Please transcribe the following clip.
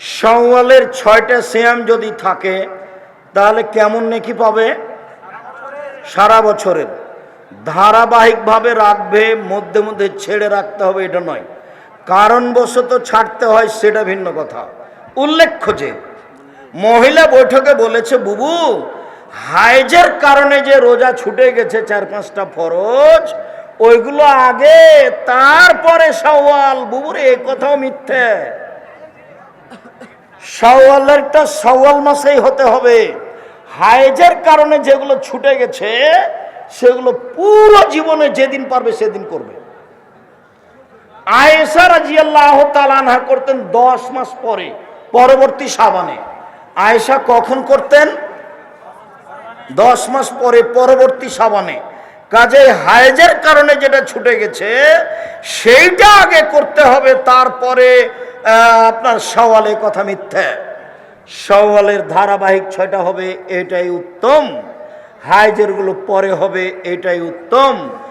সওয়ালের ছয়টা শ্যাম যদি থাকে, তাহলে কেমন নেকি পাবে? সারা বছরের। ধারাবাহিকভাবে রাখবে, মধ্যে মধ্যে ছেড়ে রাখতে হবে, এটা নয়। কারণবশত ছাড়তে হয়, সেটা ভিন্ন কথা। উল্লেখ্য যে, মহিলা বৈঠকে বলেছে, বুবু, হাইজের কারণে যে রোজা ছুটে গেছে, চার পাঁচটা ফরজ, ওইগুলো আগে, তারপরে সওয়াল বুবুর, এ কথাও মিথ্যে। সওয়ালেরটা সওয়াল মাসেই হতে হবে। হাইজের কারণে যেগুলো ছুটে গেছে, সেগুলো পুরো জীবনে যেদিন পারবে সেদিন করবে। তালানহা করতেন দশ মাস পরে, পরবর্তী সাবানে আয়েশা কখন করতেন? দশ মাস পরে, পরবর্তী সাবানে কাজে হায়েজের কারণে যেটা ছুটে গেছে, সেইটা আগে করতে হবে, তারপরে আপনার সওয়ালে কথা মিথ্যে। সওয়ালের ধারাবাহিক ছয়টা হবে, এটাই উত্তম। হাইজেরগুলো পরে হবে, এটাই উত্তম।